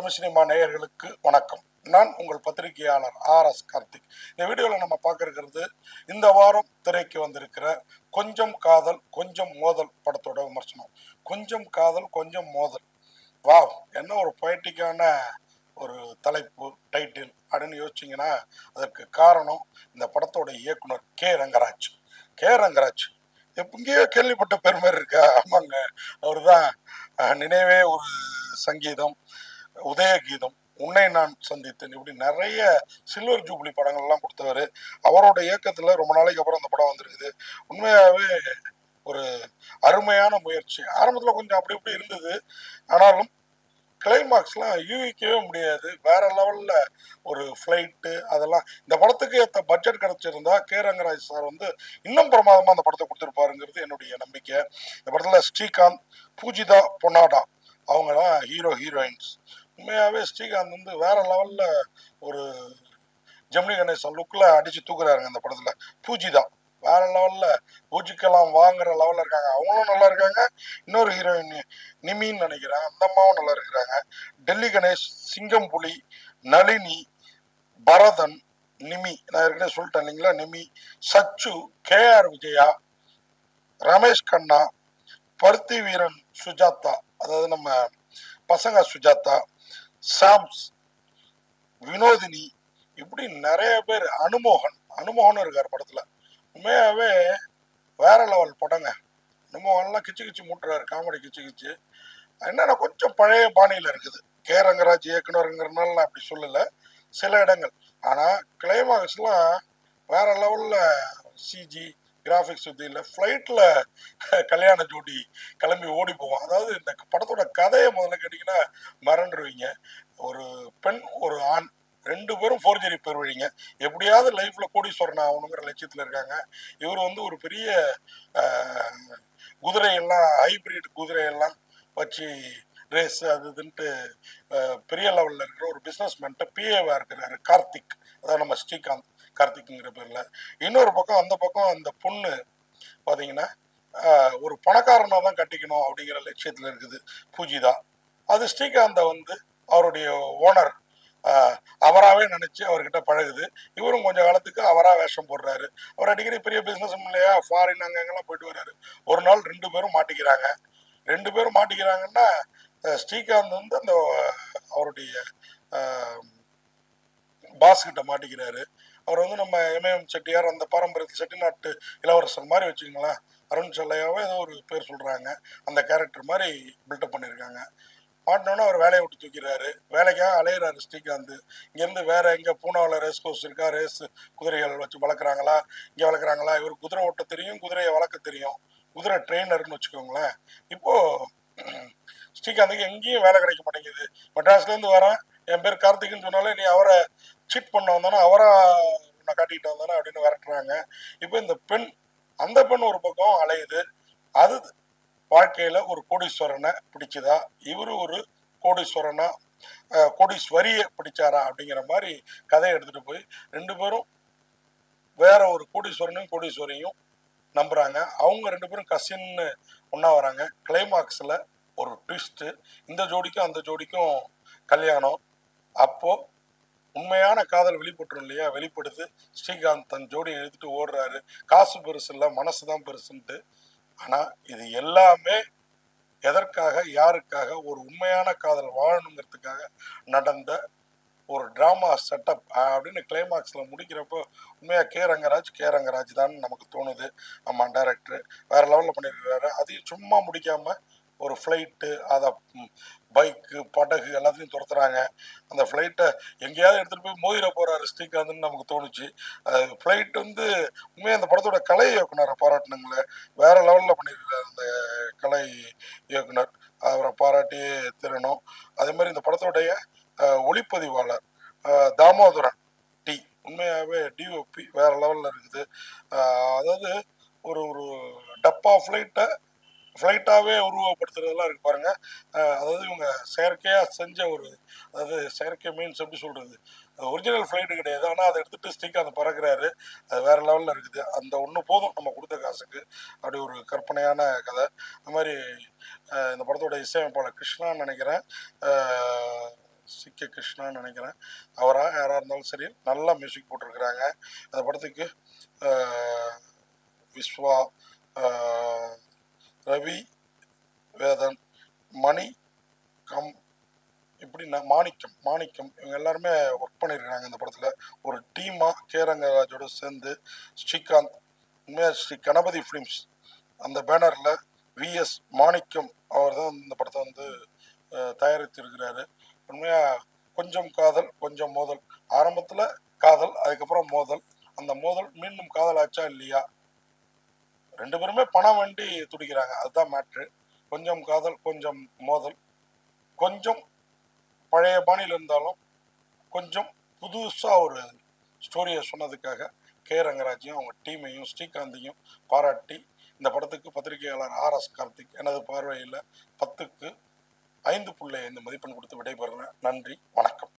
Tamil cinema நேயர்களுக்கு வணக்கம். நான் உங்கள் பத்திரிகையாளர் ஆர் எஸ் கார்த்திக். இந்த வீடியோவில் நம்ம பார்க்கறது இந்த வாரம் திரைக்கு வந்திருக்கிற கொஞ்சம் காதல் கொஞ்சம் மோதல் படத்தோட விமர்சனம். கொஞ்சம் காதல் கொஞ்சம் மோதல். வாவ் என்ன ஒரு பொயட்டிக்கான ஒரு தலைப்பு டைட்டில் அப்படின்னு யோசிச்சிங்கன்னா அதற்கு காரணம் இந்த படத்தோட இயக்குனர் கே. ரங்கராஜ். கே. ரங்கராஜ். எங்கேயோ கேள்விப்பட்ட பெருமை இருக்கா? ஆமாங்க. அவர் தான் நினைவே ஒரு சங்கீதம். உதயகீதம் உன்னை நான் சந்தித்தேன். இப்படி நிறைய சில்வர் ஜூப்ளி படங்கள்லாம் கொடுத்தவர். அவரோட இயக்கத்தில் ரொம்ப நாளைக்கு அப்புறம் அந்த படம் வந்திருக்குது. உண்மையாகவே ஒரு அருமையான முயற்சி. ஆரம்பத்தில் கொஞ்சம் அப்படி இப்படி இருந்தது. ஆனாலும் கிளைமாக்ஸ்லாம் யூகிக்கவே முடியாது. வேற லெவலில் ஒரு ஃப்ளைட்டு அதெல்லாம். இந்த படத்துக்கு ஏற்ற பட்ஜெட் கிடைச்சிருந்தா கே. ரங்கராஜ் சார் வந்து இன்னும் பிரமாதமாக அந்த படத்தை கொடுத்துருப்பாருங்கிறது என்னுடைய நம்பிக்கை. இந்த படத்தில் ஸ்ரீகாந்த் பூஜிதா பொன்னாடா. அவங்க தான் ஹீரோ ஹீரோயின்ஸ் உண்மையாகவே ஸ்ரீகாந்த் வந்து வேற லெவலில் ஒரு ஜெமினி கணேசன் லுக்கில் அடித்து தூக்குறாருங்க அந்த படத்தில். பூஜிதா வேற லெவலில் பூஜிக்கெல்லாம் வாங்குற லெவலில் இருக்காங்க. அவங்களும் நல்லா இருக்காங்க. இன்னொரு ஹீரோயின் நிமின்னு நினைக்கிறேன். அந்த அம்மாவும் நல்லா இருக்கிறாங்க. டெல்லி கணேஷ் சிங்கம் புலி நளினி பரதன் நிமி. நான் ஏற்கனவே சொல்லிட்டேன் இல்லைங்களா? நிமி சச்சு கே ஆர் விஜயா ரமேஷ் கண்ணா பருத்தி வீரன் சுஜாதா. அதாவது நம்ம பசங்க சுஜாதா சாம்ஸ் வினோதினி இப்படி நிறைய பேர் அனுமோகன் அனுமோகன் இருக்கார் படத்தில். உண்மையாகவே வேற லெவல் படங்க. அனுமோகன்லாம் கிச்சு கிச்சு மூட்டுறாரு காமெடி கிச்சு கிச்சு. என்னென்னா கொஞ்சம் பழைய பாணியில் இருக்குது. கே. ரங்கராஜ் இயக்குனருங்கிறனால நான் அப்படி சொல்லலை. சில இடங்கள். ஆனால் கிளைமாக்ஸ்லாம் வேற லெவலில் சிஜி கிராஃபிக்ஸ் சுத்தி இல்லை ஃப்ளைட்டில் கல்யாண ஜோடி கிளம்பி ஓடி போவோம். அதாவது இந்த படத்தோட கதையை முதல்ல கேட்டிங்கன்னா மறந்துடுவீங்க. ஒரு பெண் ஒரு ஆண் ரெண்டு பேரும் ஃபோர்ஜரி பெறுவீங்க எப்படியாவது லைஃப்பில் கோடீஸ்வரன் ஆகணுங்கிற லட்சியத்தில் இருக்காங்க. இவர் வந்து ஒரு பெரிய குதிரையெல்லாம் ஹைபிரிட் குதிரையெல்லாம் வச்சு ரேஸ் அது இதுன்ட்டு பெரிய லெவலில் இருக்கிற ஒரு பிஸ்னஸ்மேன்ட்ட பிஏவாக இருக்கிறாரு கார்த்திக். அதாவது நம்ம ஸ்ரீகாந்த். கார்த்திக்ங்கிற பேரில். இன்னொரு பக்கம் அந்த பக்கம் அந்த பொண்ணு பார்த்தீங்கன்னா ஒரு பணக்காரனாக தான் கட்டிக்கணும் அப்படிங்கிற லட்சியத்தில் இருக்குது பூஜிதா. அது ஸ்ரீகாந்தை வந்து அவருடைய ஓனர் அவராகவே நினச்சி அவர்கிட்ட பழகுது. இவரும் கொஞ்ச காலத்துக்கு அவராக வேஷம் போடுறாரு. அவர் அடிக்கடி பெரிய பிஸ்னஸ் இல்லையா ஃபாரின் அங்கே எங்கெல்லாம் போயிட்டு வர்றாரு ஒரு நாள் ரெண்டு பேரும் மாட்டிக்கிறாங்க. ரெண்டு பேரும் மாட்டிக்கிறாங்கன்னா ஸ்ரீகாந்த் வந்து அந்த அவருடைய பாஸ் கிட்ட மாட்டிக்கிறாரு. அவர் வந்து நம்ம எம்ஏஎம் செட்டியார் அந்த பாரம்பரிய செட்டிநாட்டு இளவரசர் மாதிரி வச்சுக்கோங்களேன். அருண் செல்லையாவே ஏதோ ஒரு பேர் சொல்கிறாங்க அந்த கேரக்டர் மாதிரி பில்டப் பண்ணியிருக்காங்க மாட்டினோன்னு அவர் வேலையை விட்டு தூக்கிறாரு வேலைக்காக அலையிறாரு ஸ்ரீகாந்த். இங்கேருந்து வேற எங்கே பூனாவில் ரேஸ் கோர்ஸ் இருக்கா? ரேஸ் குதிரைகள் வச்சு வளர்க்குறாங்களா? இங்கே வளர்க்குறாங்களா? இவர் குதிரை ஓட்ட தெரியும் குதிரையை வளர்க்க தெரியும். குதிரை ட்ரெயினர்னு வச்சுக்கோங்களேன். இப்போது ஸ்ரீகாந்துக்கு எங்கேயும் வேலை கிடைக்க மாட்டேங்குது. மெட்ராஸ்லேருந்து வரேன். என் பேர் கார்த்திக்னு சொன்னாலே நீ அவரை சீட் பண்ண வந்தோன்னா அவராக நான் காட்டிட்டு வந்தானே அப்படின்னு விரட்டுறாங்க. இப்போ இந்த பெண் அந்த பெண் ஒரு பக்கம் அலையுது. அது வாழ்க்கையில ஒரு கோடீஸ்வரனை பிடிச்சதா? இவரு ஒரு கோடீஸ்வரனா? கோடீஸ்வரியை பிடிச்சாரா? அப்படிங்கிற மாதிரி கதையை எடுத்துட்டு போய் ரெண்டு பேரும் வேற ஒரு கோடீஸ்வரனையும் கோடீஸ்வரியும் நம்புறாங்க. அவங்க ரெண்டு பேரும் கசின்னு ஒன்றா வராங்க. கிளைமாக்ஸ்ல ஒரு ட்விஸ்ட் இந்த ஜோடிக்கும் அந்த ஜோடிக்கும் கல்யாணம். அப்போ உண்மையான காதல் வெளிப்பட்டுரும் இல்லையா? வெளிப்படுது ஸ்ரீகாந்த் தன் ஜோடியை எழுதிட்டு ஓடுறாரு. காசு பெருசு இல்லை மனசு தான் பெருசுன்ட்டு. ஆனா இது எல்லாமே எதற்காக யாருக்காக ஒரு உண்மையான காதல் வாழணுங்கிறதுக்காக நடந்த ஒரு டிராமா செட்டப் அப்படின்னு கிளைமாக்ஸில் முடிக்கிறப்போ உண்மையாக கே. ரங்கராஜ் கே. ரங்கராஜ் தான் நமக்கு தோணுது. ஆமாம் டேரக்டர் வேற லெவலில் பண்ணியிருக்கிறாரு அதையும் சும்மா முடிக்காமல் ஒரு ஃப்ளைட்டு அதை பைக்கு படகு எல்லாத்தையும் துரத்துறாங்க. அந்த ஃப்ளைட்டை எங்கேயாவது எடுத்துகிட்டு போய் மோதிர போகிறாரு ஸ்ரீகாந்த்னு நமக்கு தோணுச்சு. ஃப்ளைட் வந்து உண்மையாக அந்த படத்தோட கலை இயக்குனரை பாராட்டணுங்களே. வேற லெவலில் பண்ணியிருக்காரு அந்த கலை இயக்குனர். அவரை பாராட்டியே திறனும் அதே மாதிரி இந்த படத்தோடைய ஒளிப்பதிவாளர் தாமோதரன் டி உண்மையாகவே டிஓபி வேறு லெவலில் இருக்குது. அதாவது ஒரு ஒரு டப்பா ஃப்ளைட்டை ஃப்ளைட்டாகவே உருவப்படுத்துறதெல்லாம் இருக்கு பாருங்க. அதாவது இவங்க செயற்கையாக செஞ்ச ஒரு அதாவது செயற்கை மீன்ஸ் எப்படி சொல்கிறது ஒரிஜினல் ஃப்ளைட்டு கிடையாது. ஆனால் அதை எடுத்துட்டு ஸ்டிக் அந்த பறக்கிறாரு. அது வேறு லெவலில் இருக்குது. அந்த ஒன்று போதும். நம்ம கொடுத்த காசுக்கு. அப்படி ஒரு கற்பனையான கதை. அந்த மாதிரி இந்த படத்தோட இசையமைப்பாளர் கிருஷ்ணான்னு நினைக்கிறேன். சிக்க சி. கே. கிருஷ்ணான்னு நினைக்கிறேன். அவராக யாராக இருந்தாலும் சரி. நல்லா மியூசிக் போட்டிருக்கிறாங்க. அந்த படத்துக்கு விஸ்வா ரவி வேதன் மணி கம் இப்படி நான் மாணிக்கம் மாணிக்கம் இவங்க எல்லாருமே ஒர்க் பண்ணியிருக்கிறாங்க இந்த படத்தில். ஒரு டீமாக கேரங்கராஜோட சேர்ந்து ஸ்ரீகாந்த் உண்மையாக ஸ்ரீ கணபதி ஃபிலிம்ஸ் அந்த பேனரில் விஎஸ் மாணிக்கம் அவர் தான் இந்த படத்தை வந்து தயாரித்திருக்கிறாரு. உண்மையாக கொஞ்சம் காதல் கொஞ்சம் மோதல். ஆரம்பத்தில் காதல் அதுக்கப்புறம் மோதல். அந்த மோதல் மீண்டும் காதல் ஆச்சா இல்லையா? ரெண்டு பேருமே பணம் வேண்டி துடிக்கிறாங்க. அதுதான் மேட்ரு கொஞ்சம் காதல் கொஞ்சம் மோதல். கொஞ்சம் பழைய பாணியில் இருந்தாலும் கொஞ்சம் புதுசாக ஒரு ஸ்டோரியை சொன்னதுக்காக கே. ரங்கராஜையும் அவங்க டீமையும் ஸ்ரீகாந்தையும் பாராட்டி இந்த படத்துக்கு பத்திரிகையாளர் ஆர். எஸ். கார்த்திக் எனது பார்வையில் பத்துக்கு ஐந்து புள்ளி ஐந்து மதிப்பெண் கொடுத்து விடைபெறுகிறேன். நன்றி வணக்கம்.